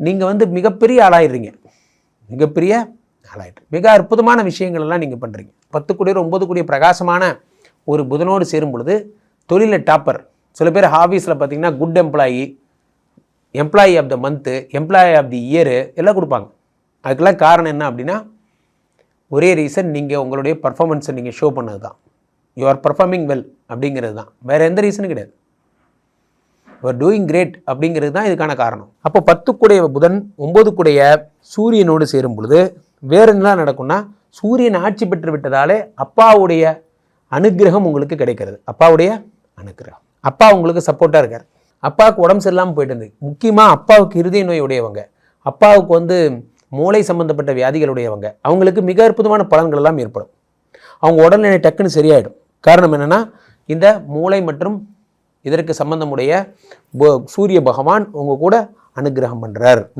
நீங்கள் வந்து மிகப்பெரிய ஆளாயிடுறீங்க. மிகப்பெரிய ஆளாயிட்டு மிக அற்புதமான விஷயங்கள்லாம் நீங்கள் பண்ணுறீங்க பத்து கோடி ஒம்பது கோடி பிரகாசமான ஒரு புதனோடு சேரும் பொழுது தொழிலில் டாப்பர். சில பேர் ஆஃபீஸில் பார்த்தீங்கன்னா good employee employee of the month employee of the year எல்லாம் கொடுப்பாங்க. அதுக்கெல்லாம் காரணம் என்ன அப்படின்னா ஒரே ரீசன் நீங்கள் உங்களுடைய பர்ஃபார்மன்ஸை நீங்கள் ஷோ பண்ணது தான் யூ ஆர் பர்ஃபார்மிங் வெல் அப்படிங்கிறது தான் வேறு எந்த ரீசனும் கிடையாது. யூஆர் டூயிங் கிரேட் அப்படிங்கிறது தான் இதுக்கான காரணம். அப்போ பத்து கூடைய புதன் ஒன்பது கூடைய சூரியனோடு சேரும் பொழுது வேறு என்ன நடக்கும்னா சூரியன் ஆட்சி பெற்று விட்டதாலே அப்பாவுடைய அனுக்கிரகம் உங்களுக்கு கிடைக்கிறது. அப்பாவுடைய அனுக்கிரகம் அப்பா உங்களுக்கு சப்போர்ட்டாக இருக்கார். அப்பாவுக்கு உடம்பு சரியில்லாமல் போயிட்டு இருந்தது. முக்கியமாக அப்பாவுக்கு இருதய நோய் உடையவங்க. அப்பாவுக்கு வந்து மூளை சம்பந்தப்பட்ட வியாதிகளுடையவங்க அவங்களுக்கு மிக அற்புதமான பலன்கள் எல்லாம் ஏற்படும். அவங்க உடல்நிலை டக்குன்னு சரியாயிடும். காரணம் என்னென்னா இந்த மூளை மற்றும் இதற்கு சம்பந்தமுடைய சூரிய பகவான் உங்க கூட அனுக்கிரகம் பண்ணுறார்